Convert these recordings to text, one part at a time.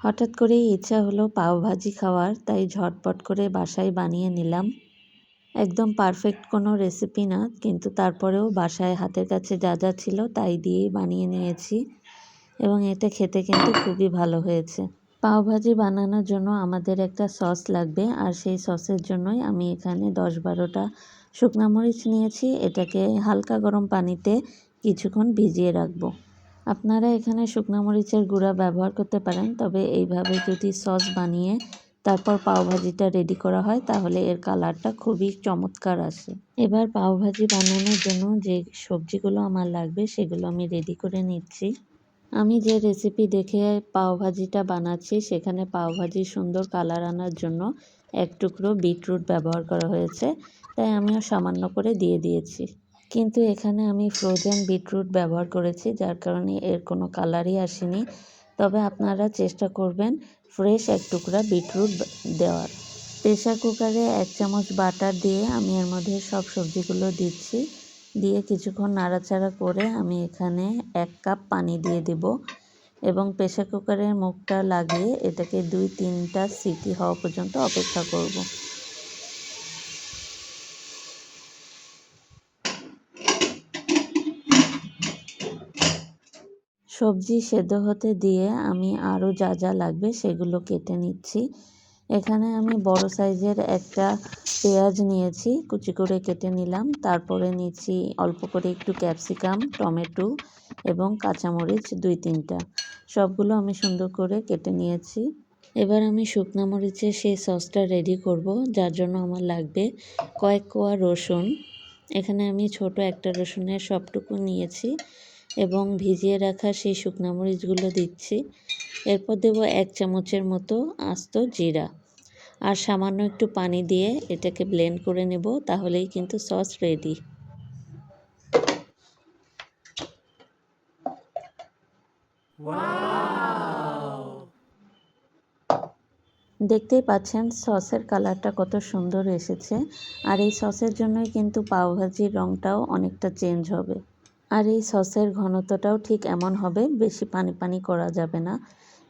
হঠাৎ করেই ইচ্ছা হলো পাও ভাজি খাওয়ার, তাই ঝটপট করে বাসায় বানিয়ে নিলাম। একদম পারফেক্ট কোনো রেসিপি না, কিন্তু তারপরেও বাসায় হাতের কাছে যা যা ছিল তাই দিয়েই বানিয়ে নিয়েছি এবং এটা খেতে কিন্তু খুবই ভালো হয়েছে। পাওভাজি বানানোর জন্য আমাদের একটা সস লাগবে, আর সেই সসের জন্যই আমি এখানে দশ বারোটা শুকনা মরিচ নিয়েছি। এটাকে হালকা গরম পানিতে কিছুক্ষণ ভিজিয়ে রাখব। আপনারা এখানে শুকনা মরিচের গুঁড়া ব্যবহার করতে পারেন, তবে এইভাবে যদি সস বানিয়ে তারপর পাওভাজিটা রেডি করা হয়, তাহলে এর কালারটা খুবই চমৎকার আসে। এবার পাওভাজি বানানোর জন্য যে সবজিগুলো আমার লাগবে, সেগুলো আমি রেডি করে নিচ্ছি। আমি যে রেসিপি দেখে পাওভাজিটা বানাচ্ছি, সেখানে পাওভাজির সুন্দর কালার আনার জন্য এক টুকরো বিটরুট ব্যবহার করা হয়েছে, তাই আমিও সামান্য করে দিয়ে দিয়েছি। কিন্তু এখানে আমি ফ্রোজেন বিটরুট ব্যবহার করেছি, যার কারণে এর কোনো কালারই আসেনি। তবে আপনারা চেষ্টা করবেন ফ্রেশ এক টুকরা বিটরুট দেওয়ার। প্রেশার কুকারে এক চামচ বাটার দিয়ে আমি এর মধ্যে সব সবজিগুলো দিচ্ছি। দিয়ে কিছুক্ষণ নাড়াচাড়া করে আমি এখানে এক কাপ পানি দিয়ে দেব এবং প্রেশার কুকারের মুখটা লাগিয়ে এটাকে দুই তিনটা সিটি হওয়া পর্যন্ত অপেক্ষা করব। সবজি সেদ্ধ হতে দিয়ে আমি আরও যা যা লাগবে সেগুলো কেটে নিচ্ছি। এখানে আমি বড় সাইজের একটা পেঁয়াজ নিয়েছি, কুচি করে কেটে নিলাম। তারপরে নিচ্ছি অল্প করে একটু ক্যাপসিকাম, টমেটো এবং কাঁচামরিচ দুই তিনটা। সবগুলো আমি সুন্দর করে কেটে নিয়েছি। এবার আমি শুকনো মরিচের সেই সসটা রেডি করব, যার জন্য আমার লাগবে কয়েক কোয়া রসুন। এখানে আমি ছোট একটা রসুনের সবটুকু নিয়েছি। এবং ভিজিয়ে রাখা সেই শুকনো মরিচগুলো দিচ্ছি। এরপর দেব এক চামচের মতো আস্ত জিরা। আর সামান্য একটু পানি দিয়ে এটাকে ব্লেন্ড করে নেব, তাহলেই কিন্তু সস রেডি দেখতেই পাচ্ছেন সসের কালারটা কত সুন্দর এসেছে। আর এই সসের জন্যই কিন্তু পাওভাজির রঙটাও অনেকটা চেঞ্জ হবে। আর এই সসের ঘনত্বটাও ঠিক এমন হবে, বেশি পানি পানি করা যাবে না।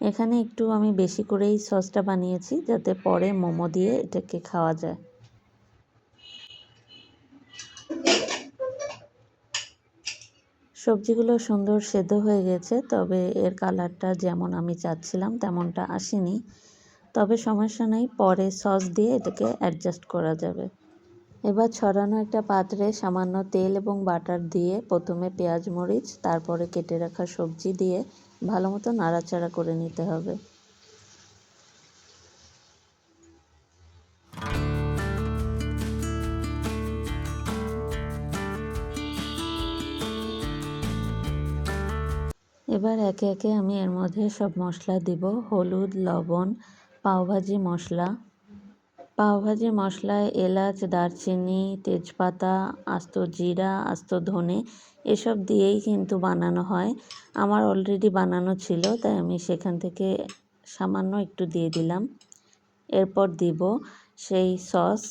এখানে একটু আমি বেশি করেই সসটা বানিয়েছি যাতে পরে মোমো দিয়ে এটাকে খাওয়া যায়। সবজিগুলো সুন্দর সেদ্ধ হয়ে গেছে, তবে এর কালারটা যেমন আমি চাচ্ছিলাম তেমনটা আসেনি। তবে সমস্যা নেই, পরে সস দিয়ে এটাকে অ্যাডজাস্ট করা যাবে। এবার ছড়ানো একটা পাত্রে সামান্য তেল এবং বাটার দিয়ে প্রথমে পেঁয়াজ, মরিচ, তারপরে কেটে রাখা সবজি দিয়ে ভালো মতো নাড়াচাড়া করে নিতে হবে। এবার একে একে আমি এর মধ্যে সব মশলা দিব। হলুদ, লবণ, পাওভাজি মশলা পাওভাজি মশলায় এলাচ, দারচিনি, তেজপাতা, আস্ত জিরা, আস্ত ধনে, এসব দিয়েই কিন্তু বানানো হয়। আমার অলরেডি বানানো ছিল, তাই আমি সেখান থেকে সামান্য একটু দিয়ে দিলাম। এরপর দিব সেই সস,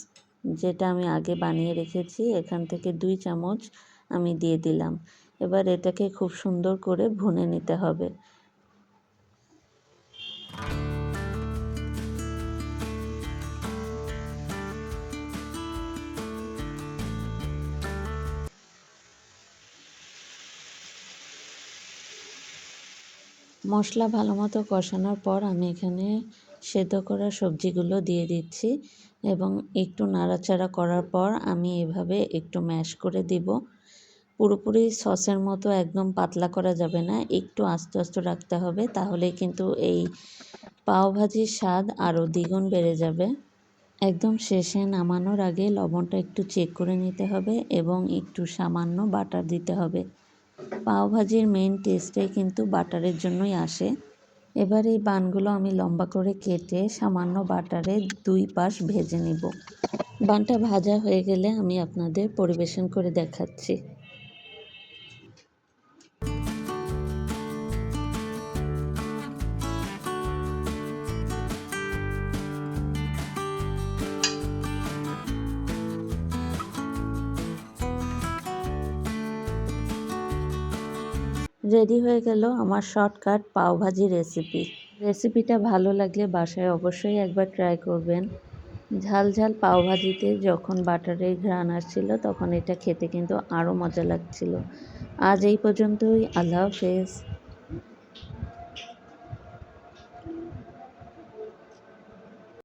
যেটা আমি আগে বানিয়ে রেখেছি, এখান থেকে দুই চামচ আমি দিয়ে দিলাম। এবার এটাকে খুব সুন্দর করে ভুনে নিতে হবে। মশলা ভালো মতো কষানোর পর আমি এখানে সেদ্ধ করা সবজিগুলো দিয়ে দিচ্ছি এবং একটু নাড়াচাড়া করার পর আমি এভাবে একটু ম্যাশ করে দিব। পুরোপুরি সসের মতো একদম পাতলা করা যাবে না, একটু আস্তে আস্তে রাখতে হবে তাহলে কিন্তু এই পাওভাজির স্বাদ আরও দ্বিগুণ বেড়ে যাবে। একদম শেষে নামানোর আগে লবণটা একটু চেক করে নিতে হবে এবং একটু সামান্য বাটার দিতে হবে। পাওভাজির মেন টেস্টটাই কিন্তু বাটারের জন্যই আসে। এবার এই বানগুলো আমি লম্বা করে কেটে সামান্য বাটারে দুই পাশ ভেজে নিব। বানটা ভাজা হয়ে গেলে আমি আপনাদের পরিবেশন করে দেখাচ্ছি। রেডি হয়ে গেল আমার শর্টকাট পাওভাজি রেসিপি। রেসিপিটা ভালো লাগলে বাসায় অবশ্যই একবার ট্রাই করবেন। ঝাল ঝাল পাওভাজিতে যখন বাটারের ঘ্রাণ আসছিল তখন এটা খেতে কিন্তু আরও মজা লাগছিল। আজ এই পর্যন্তই, আল্লাহ হাফেজ।